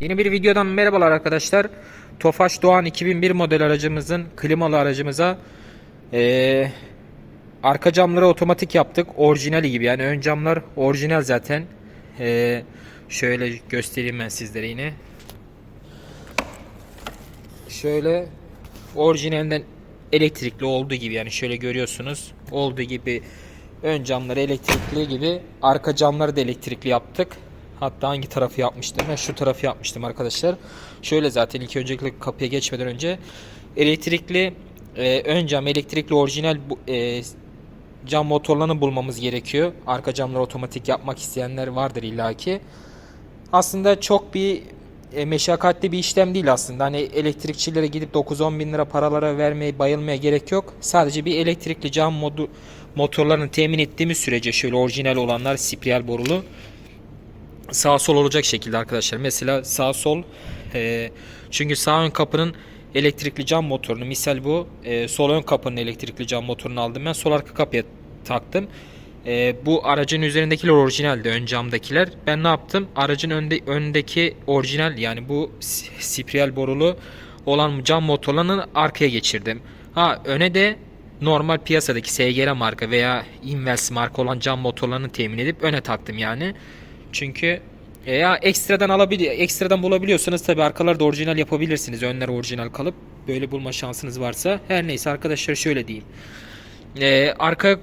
Yeni bir videodan merhabalar arkadaşlar. Tofaş Doğan 2001 model aracımızın klimalı aracımıza eee, arka camları otomatik yaptık. Orijinali gibi yani ön camlar orijinal zaten. Eee, şöyle göstereyim ben sizlere yine. Şöyle orijinalinden elektrikli olduğu gibi yani şöyle görüyorsunuz. Olduğu gibi ön camları elektrikli gibi arka camları da elektrikli yaptık. Hatta hangi tarafı yapmıştım? Ben şu tarafı yapmıştım arkadaşlar. Şöyle zaten ilk öncelikle kapıya geçmeden önce elektrikli e, ön cam elektrikli orijinal e, cam motorlarını bulmamız gerekiyor. Arka camları otomatik yapmak isteyenler vardır illaki. Aslında çok bir e, meşakkatli bir işlem değil aslında. Hani elektrikçilere gidip 9-10 bin lira paralara vermeye bayılmaya gerek yok. Sadece bir elektrikli cam modu motorlarını temin ettiğimiz sürece şöyle orijinal olanlar spiral borulu sağ sol olacak şekilde arkadaşlar. Mesela sağ sol e, çünkü sağ ön kapının elektrikli cam motorunu misal bu e, sol ön kapının elektrikli cam motorunu aldım ben sol arka kapıya taktım. E, bu aracın üzerindekiler orijinaldi ön camdakiler. Ben ne yaptım? Aracın önde, öndeki orijinal yani bu spiral borulu olan cam motorlarını arkaya geçirdim. Ha öne de normal piyasadaki SGR marka veya Invels marka olan cam motorlarını temin edip öne taktım yani. Çünkü e, ya ekstradan alabiliyor, ekstradan bulabiliyorsanız tabi arkalarda orijinal yapabilirsiniz. Önler orijinal kalıp böyle bulma şansınız varsa. Her neyse arkadaşlar şöyle diyeyim. E, arka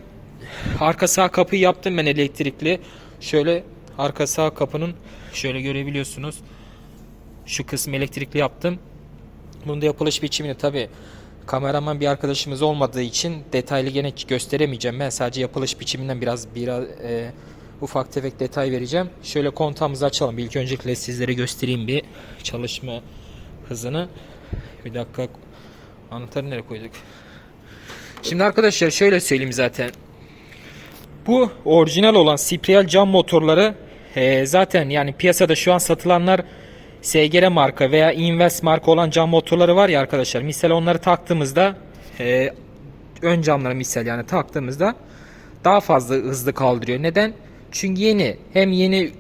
arka sağ kapıyı yaptım ben elektrikli. Şöyle arka sağ kapının şöyle görebiliyorsunuz. Şu kısmı elektrikli yaptım. Bunun da yapılış biçimini tabi kameraman bir arkadaşımız olmadığı için detaylı gene gösteremeyeceğim. Ben sadece yapılış biçiminden biraz biraz e, ufak tefek detay vereceğim. Şöyle kontağımızı açalım. İlk öncelikle sizlere göstereyim bir çalışma hızını. Bir dakika anahtarı nereye koyduk? Şimdi arkadaşlar şöyle söyleyeyim zaten. Bu orijinal olan spiral cam motorları e, zaten yani piyasada şu an satılanlar SGR marka veya Invest marka olan cam motorları var ya arkadaşlar. Misal onları taktığımızda e, ön camları misal yani taktığımızda daha fazla hızlı kaldırıyor. Neden? Çünkü yeni. Hem yeni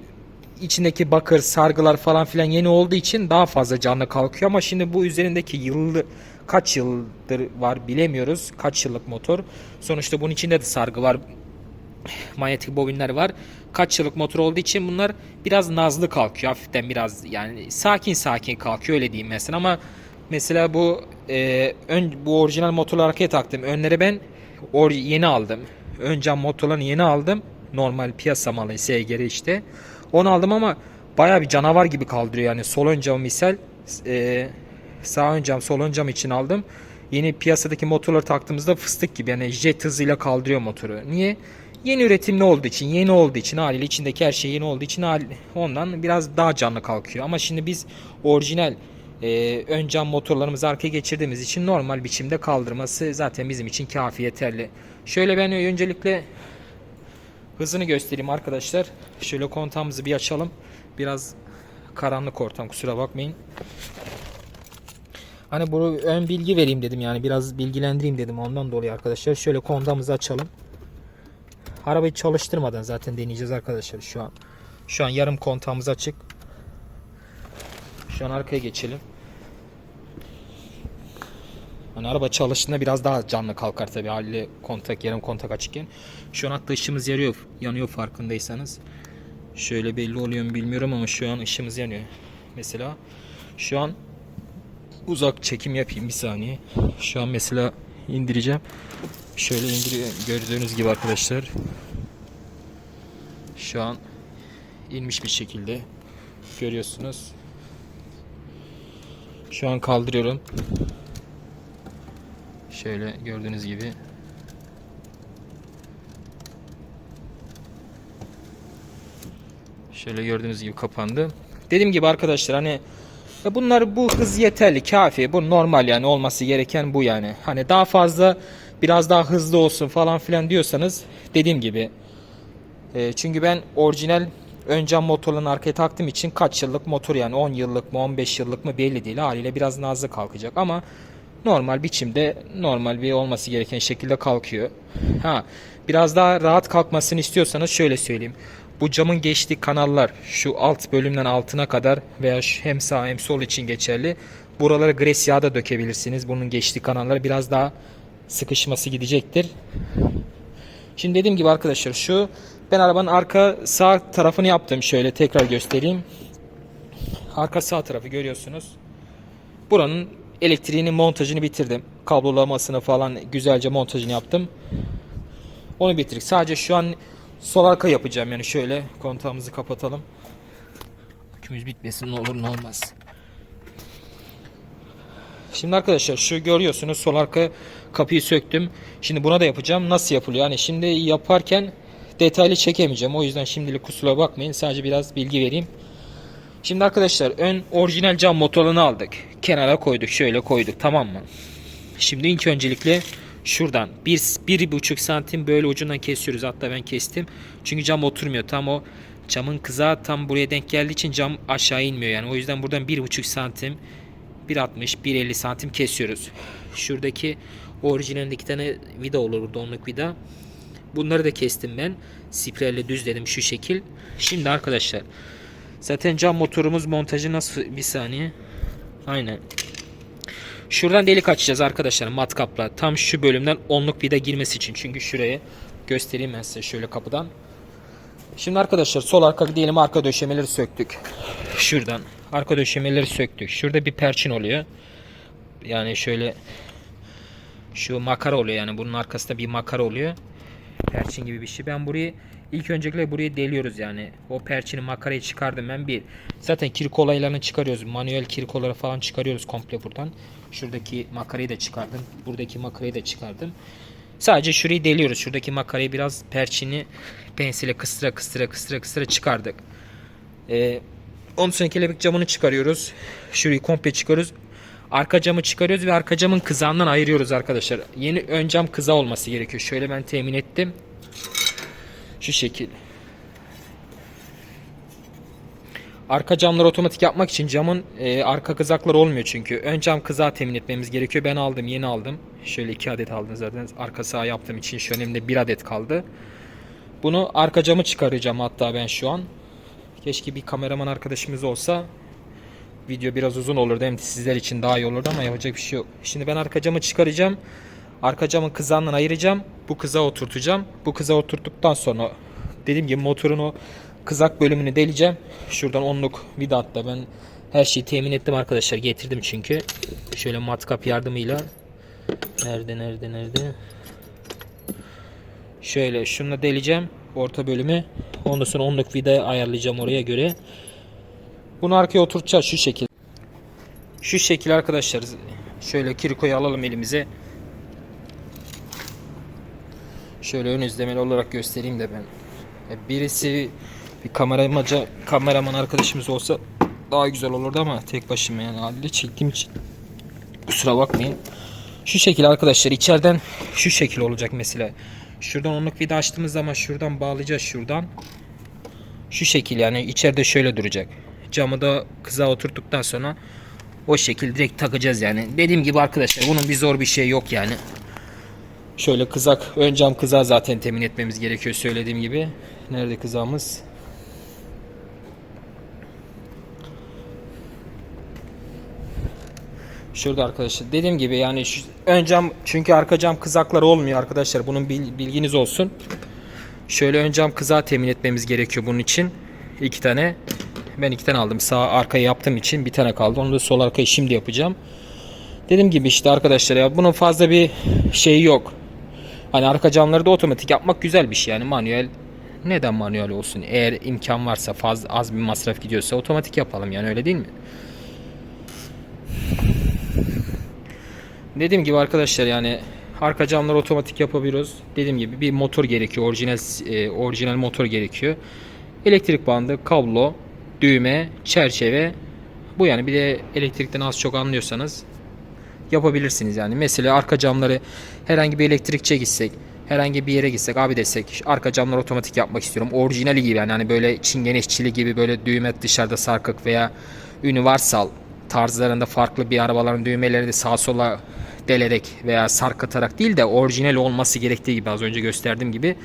içindeki bakır, sargılar falan filan yeni olduğu için daha fazla canlı kalkıyor ama şimdi bu üzerindeki yıllı kaç yıldır var bilemiyoruz. Kaç yıllık motor. Sonuçta bunun içinde de sargı var manyetik bobinler var. Kaç yıllık motor olduğu için bunlar biraz nazlı kalkıyor. Hafiften biraz yani sakin sakin kalkıyor öyle diyeyim mesela ama mesela bu e, ön bu orijinal motorları arkaya taktım. Önlere ben or, yeni aldım. Ön cam motorlarını yeni aldım. Normal piyasa malı SGR işte. Onu aldım ama baya bir canavar gibi kaldırıyor yani sol ön cam misal e, sağ ön cam sol ön cam için aldım. Yeni piyasadaki motorları taktığımızda fıstık gibi yani jet hızıyla kaldırıyor motoru. Niye? Yeni üretimli olduğu için, yeni olduğu için haliyle içindeki her şey yeni olduğu için ondan biraz daha canlı kalkıyor. Ama şimdi biz orijinal e, ön cam motorlarımızı arkaya geçirdiğimiz için normal biçimde kaldırması zaten bizim için kafi yeterli. Şöyle ben öncelikle hızını göstereyim arkadaşlar. Şöyle kontağımızı bir açalım. Biraz karanlık ortam kusura bakmayın. Hani bu ön bilgi vereyim dedim yani biraz bilgilendireyim dedim ondan dolayı arkadaşlar. Şöyle kontağımızı açalım. Arabayı çalıştırmadan zaten deneyeceğiz arkadaşlar şu an. Şu an yarım kontağımız açık. Şu an arkaya geçelim. Hani araba çalıştığında biraz daha canlı kalkar tabi haliyle kontak yarım kontak açıkken. Şu an hatta ışığımız yanıyor, yanıyor farkındaysanız. Şöyle belli oluyor mu bilmiyorum ama şu an ışığımız yanıyor. Mesela şu an uzak çekim yapayım bir saniye. Şu an mesela indireceğim. Şöyle indiriyor gördüğünüz gibi arkadaşlar. Şu an inmiş bir şekilde görüyorsunuz. Şu an kaldırıyorum. Şöyle gördüğünüz gibi. Şöyle gördüğünüz gibi kapandı. Dediğim gibi arkadaşlar hani bunlar bu hız yeterli, kafi. Bu normal yani olması gereken bu yani. Hani daha fazla biraz daha hızlı olsun falan filan diyorsanız dediğim gibi. E, çünkü ben orijinal ön cam motorlarını arkaya taktığım için kaç yıllık motor yani 10 yıllık mı 15 yıllık mı belli değil. Haliyle biraz nazlı kalkacak ama normal biçimde normal bir olması gereken şekilde kalkıyor. Ha biraz daha rahat kalkmasını istiyorsanız şöyle söyleyeyim. bu camın geçtiği kanallar şu alt bölümden altına kadar veya şu hem sağ hem sol için geçerli. Buralara gres yağı da dökebilirsiniz. Bunun geçtiği kanallara biraz daha sıkışması gidecektir. Şimdi dediğim gibi arkadaşlar şu ben arabanın arka sağ tarafını yaptım. Şöyle tekrar göstereyim. Arka sağ tarafı görüyorsunuz. Buranın elektriğinin montajını bitirdim. Kablolamasını falan güzelce montajını yaptım. Onu bitirdik. Sadece şu an sol arka yapacağım. Yani şöyle kontağımızı kapatalım. Akümüz bitmesin ne olur ne olmaz. Şimdi arkadaşlar şu görüyorsunuz sol arka kapıyı söktüm. Şimdi buna da yapacağım. Nasıl yapılıyor? Yani şimdi yaparken detaylı çekemeyeceğim. O yüzden şimdilik kusura bakmayın. Sadece biraz bilgi vereyim. Şimdi arkadaşlar ön orijinal cam motorunu aldık. Kenara koyduk. Şöyle koyduk. Tamam mı? Şimdi ilk öncelikle şuradan bir, bir buçuk santim böyle ucundan kesiyoruz. Hatta ben kestim. Çünkü cam oturmuyor. Tam o camın kızağı tam buraya denk geldiği için cam aşağı inmiyor. Yani o yüzden buradan bir buçuk santim 1.60 1.50 santim kesiyoruz. Şuradaki orijinalinde iki tane vida olur burada onluk vida. Bunları da kestim ben. Spreyle düzledim şu şekil. Şimdi arkadaşlar zaten cam motorumuz montajı nasıl bir saniye. Aynen. Şuradan delik açacağız arkadaşlar matkapla. Tam şu bölümden onluk vida girmesi için. Çünkü şuraya göstereyim ben size şöyle kapıdan. Şimdi arkadaşlar sol arka diyelim arka döşemeleri söktük. Şuradan arka döşemeleri söktük. Şurada bir perçin oluyor. Yani şöyle şu makara oluyor yani bunun arkasında bir makara oluyor. Perçin gibi bir şey. Ben burayı ilk öncelikle burayı deliyoruz yani. O perçini makarayı çıkardım ben bir. Zaten kirik olaylarını çıkarıyoruz. Manuel kirik olayları falan çıkarıyoruz komple buradan. Şuradaki makarayı da çıkardım. Buradaki makarayı da çıkardım. Sadece şurayı deliyoruz. Şuradaki makarayı biraz perçini pensile kıstıra kıstıra kıstıra kıstıra çıkardık. Ee, ondan sonra kelebek camını çıkarıyoruz. Şurayı komple çıkarıyoruz. Arka camı çıkarıyoruz ve arka camın kızağından ayırıyoruz arkadaşlar. Yeni ön cam kıza olması gerekiyor. Şöyle ben temin ettim. Şu şekil. Arka camları otomatik yapmak için camın e, arka kızakları olmuyor çünkü. Ön cam kızağı temin etmemiz gerekiyor. Ben aldım, yeni aldım. Şöyle iki adet aldım zaten. Arka sağ yaptığım için şu elimde bir adet kaldı. Bunu arka camı çıkaracağım hatta ben şu an. Keşke bir kameraman arkadaşımız olsa video biraz uzun olurdu hem de sizler için daha iyi olurdu ama yapacak bir şey yok. Şimdi ben arka camı çıkaracağım. Arka camın kızağından ayıracağım. Bu kıza oturtacağım. Bu kıza oturttuktan sonra dediğim gibi motorun o kızak bölümünü deleceğim. Şuradan onluk vida hatta ben her şeyi temin ettim arkadaşlar. Getirdim çünkü. Şöyle matkap yardımıyla. Nerede nerede nerede? Şöyle şununla deleceğim. Orta bölümü. Ondan sonra onluk vida ayarlayacağım oraya göre. Bunu arkaya oturtacağız şu şekil. Şu şekil arkadaşlar. Şöyle kirikoyu alalım elimize. Şöyle ön izlemeli olarak göstereyim de ben. Birisi bir kameramaca kameraman arkadaşımız olsa daha güzel olurdu ama tek başıma yani haliyle çektiğim için kusura bakmayın. Şu şekil arkadaşlar içeriden şu şekil olacak mesela. Şuradan onluk vida açtığımız zaman şuradan bağlayacağız şuradan. Şu şekil yani içeride şöyle duracak. Camı da kıza oturttuktan sonra o şekil direkt takacağız yani. Dediğim gibi arkadaşlar bunun bir zor bir şey yok yani. Şöyle kızak, ön cam kızağı zaten temin etmemiz gerekiyor söylediğim gibi. Nerede kızağımız? Şurada arkadaşlar. Dediğim gibi yani şu ön cam çünkü arka cam kızakları olmuyor arkadaşlar. Bunun bil- bilginiz olsun. Şöyle ön cam kızağı temin etmemiz gerekiyor bunun için. İki tane. Ben iki tane aldım. Sağ arkaya yaptığım için bir tane kaldı. Onu da sol arkayı şimdi yapacağım. Dediğim gibi işte arkadaşlar ya bunun fazla bir şeyi yok. Hani arka camları da otomatik yapmak güzel bir şey yani manuel neden manuel olsun? Eğer imkan varsa fazla az bir masraf gidiyorsa otomatik yapalım yani öyle değil mi? Dediğim gibi arkadaşlar yani arka camları otomatik yapabiliyoruz. Dediğim gibi bir motor gerekiyor. Orijinal e, orijinal motor gerekiyor. Elektrik bandı, kablo, düğme, çerçeve. Bu yani bir de elektrikten az çok anlıyorsanız yapabilirsiniz yani. Mesela arka camları herhangi bir elektrikçiye gitsek, herhangi bir yere gitsek abi desek arka camları otomatik yapmak istiyorum. Orijinali gibi yani hani böyle çingene işçili gibi böyle düğme dışarıda sarkık veya universal tarzlarında farklı bir arabaların düğmelerini sağa sola delerek veya sarkıtarak değil de orijinal olması gerektiği gibi az önce gösterdiğim gibi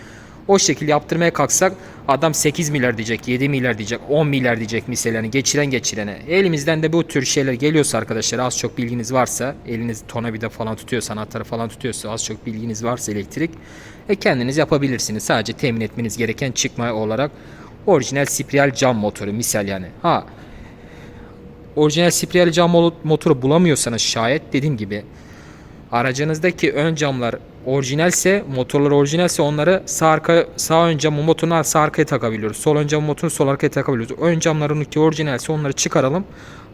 O şekilde yaptırmaya kalksak adam 8 milyar diyecek, 7 milyar diyecek, 10 milyar diyecek misal yani geçiren geçirene. Elimizden de bu tür şeyler geliyorsa arkadaşlar az çok bilginiz varsa, eliniz tornavida falan tutuyorsa, anahtarı falan tutuyorsa az çok bilginiz varsa elektrik e kendiniz yapabilirsiniz. Sadece temin etmeniz gereken çıkma olarak orijinal spiral cam motoru misal yani. Ha orijinal spiral cam mo- motoru bulamıyorsanız şayet dediğim gibi aracınızdaki ön camlar orijinalse motorlar orijinalse onları sağ arka sağ ön camı motorunu sağ arkaya takabiliyoruz. Sol ön camı motorunu sol arkaya takabiliyoruz. Ön camların ki orijinalse onları çıkaralım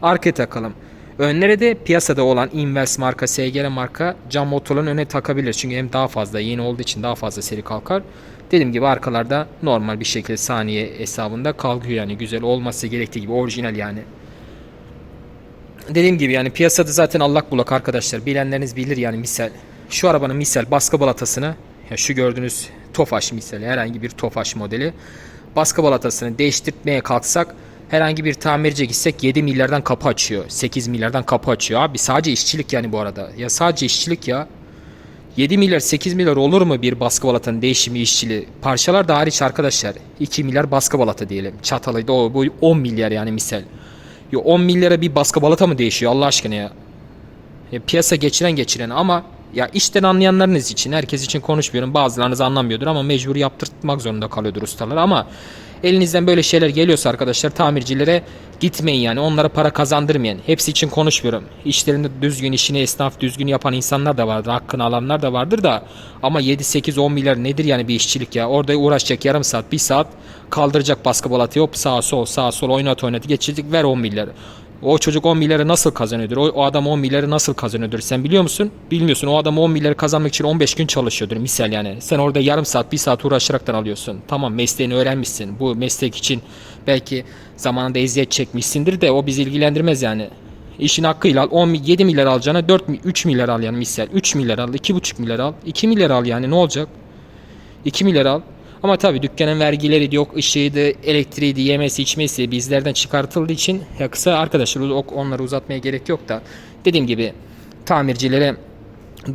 arkaya takalım. Önlere de piyasada olan Inverse marka, SGR marka cam motorların öne takabilir. Çünkü hem daha fazla yeni olduğu için daha fazla seri kalkar. Dediğim gibi arkalarda normal bir şekilde saniye hesabında kalkıyor yani güzel olması gerektiği gibi orijinal yani. Dediğim gibi yani piyasada zaten allak bullak arkadaşlar. Bilenleriniz bilir yani misal. Şu arabanın misal baskı balatasını ya şu gördüğünüz Tofaş misal herhangi bir Tofaş modeli baskı balatasını değiştirmeye kalksak herhangi bir tamirciye gitsek 7 milyardan kapı açıyor. 8 milyardan kapı açıyor. Abi sadece işçilik yani bu arada. Ya sadece işçilik ya. 7 milyar 8 milyar olur mu bir baskı balatanın değişimi işçiliği? Parçalar da hariç arkadaşlar 2 milyar baskı balata diyelim. Çatalıydı o bu 10 milyar yani misal. Ya 10 milyara bir baskı balata mı değişiyor Allah aşkına ya? ya piyasa geçiren geçiren ama ya işten anlayanlarınız için herkes için konuşmuyorum. Bazılarınız anlamıyordur ama mecbur yaptırtmak zorunda kalıyordur ustalar ama elinizden böyle şeyler geliyorsa arkadaşlar tamircilere gitmeyin yani onlara para kazandırmayın. Hepsi için konuşmuyorum. İşlerinde düzgün işini esnaf düzgün yapan insanlar da vardır. Hakkını alanlar da vardır da ama 7 8 10 milyar nedir yani bir işçilik ya? Orada uğraşacak yarım saat, bir saat kaldıracak baskı balatayı hop sağa sol sağa sol oynat oynat geçirdik ver 10 milyar. O çocuk 10 milyarı nasıl kazanıyordur? O, o adam 10 milyarı nasıl kazanıyordur? Sen biliyor musun? Bilmiyorsun. O adam 10 milyarı kazanmak için 15 gün çalışıyordur misal yani. Sen orada yarım saat, bir saat uğraşaraktan alıyorsun. Tamam mesleğini öğrenmişsin. Bu meslek için belki zamanında eziyet çekmişsindir de o bizi ilgilendirmez yani. İşin hakkıyla al. 10, 7 milyar alacağına 4, 3 milyar al yani misal. 3 milyar al, 2,5 milyar al. 2 milyar al yani ne olacak? 2 milyar al. Ama tabii dükkanın vergileri yok, ışığıydı, elektriğiydi, yemesi, içmesi bizlerden çıkartıldığı için ya kısa arkadaşlar onları uzatmaya gerek yok da dediğim gibi tamircilere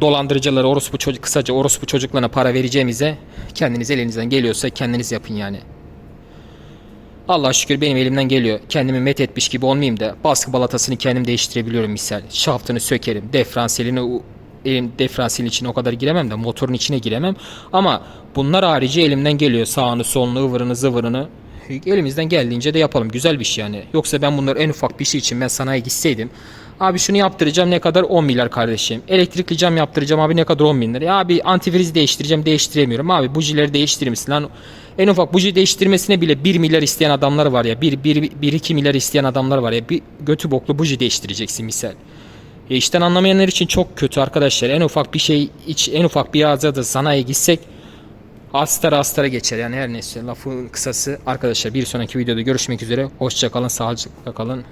dolandırıcılara orospu çocuk kısaca orospu çocuklarına para vereceğimize kendiniz elinizden geliyorsa kendiniz yapın yani. Allah şükür benim elimden geliyor. Kendimi met etmiş gibi olmayayım da baskı balatasını kendim değiştirebiliyorum misal. Şaftını sökerim. Diferansiyelini u- elim diferansiyel için o kadar giremem de motorun içine giremem. Ama bunlar harici elimden geliyor. Sağını solunu ıvırını zıvırını. Elimizden geldiğince de yapalım. Güzel bir şey yani. Yoksa ben bunları en ufak bir şey için ben sanayiye gitseydim. Abi şunu yaptıracağım ne kadar 10 milyar kardeşim. Elektrikli cam yaptıracağım abi ne kadar 10 bin lira. Abi antifriz değiştireceğim değiştiremiyorum. Abi bujileri değiştirir misin lan? En ufak buji değiştirmesine bile 1 milyar isteyen adamlar var ya. 1, 1, 1 2 milyar isteyen adamlar var ya. Bir götü boklu buji değiştireceksin misal. E işten anlamayanlar için çok kötü arkadaşlar. En ufak bir şey iç en ufak bir ağza sanayiye gitsek astara astara geçer. Yani her neyse lafın kısası arkadaşlar bir sonraki videoda görüşmek üzere. Hoşça kalın, sağlıcakla kalın.